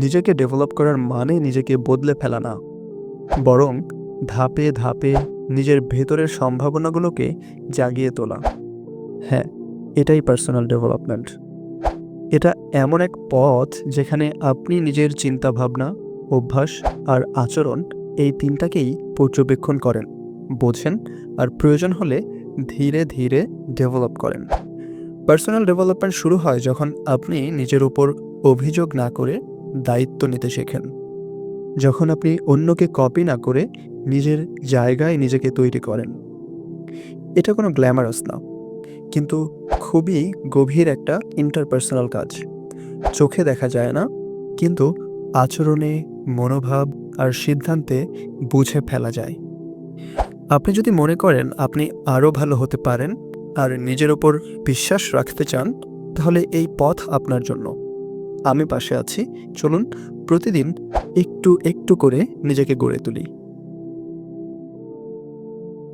নিজেকে ডেভেলপ করার মানে নিজেকে বদলে ফেলা না বরং ধাপে ধাপে নিজের ভেতরের সম্ভাবনাগুলোকে জাগিয়ে তোলা। হ্যাঁ এটাই পার্সোনাল ডেভেলপমেন্ট এটা এমন এক পথ যেখানে আপনি নিজের চিন্তাভাবনা, অভ্যাস আর আচরণ এই তিনটাকেই পর্যবেক্ষণ করেন, বোঝেন আর প্রয়োজন হলে ধীরে ধীরে ডেভেলপ করেন। পার্সোনাল ডেভেলপমেন্ট শুরু হয় যখন আপনি নিজের উপর অভিযোগ না করে দায়িত্ব নিতে শেখেন। যখন আপনি অন্যকে কপি না করে নিজের জায়গায় নিজেকে তৈরি করেন, এটা কোনো গ্ল্যামারাস না, কিন্তু খুবই গভীর একটা ইন্টারপার্সোনাল কাজ। চোখে দেখা যায় না, কিন্তু আচরণে মনোভাব আর সিদ্ধান্তে বুঝে ফেলা যায়। আপনি যদি মনে করেন আপনি আরও ভালো হতে পারেন আর নিজের ওপর বিশ্বাস রাখতে চান, তাহলে এই পথ আপনার জন্য। আমি পাশে আছি। চলুন প্রতিদিন একটু একটু করে নিজেকে গড়ে তুলি।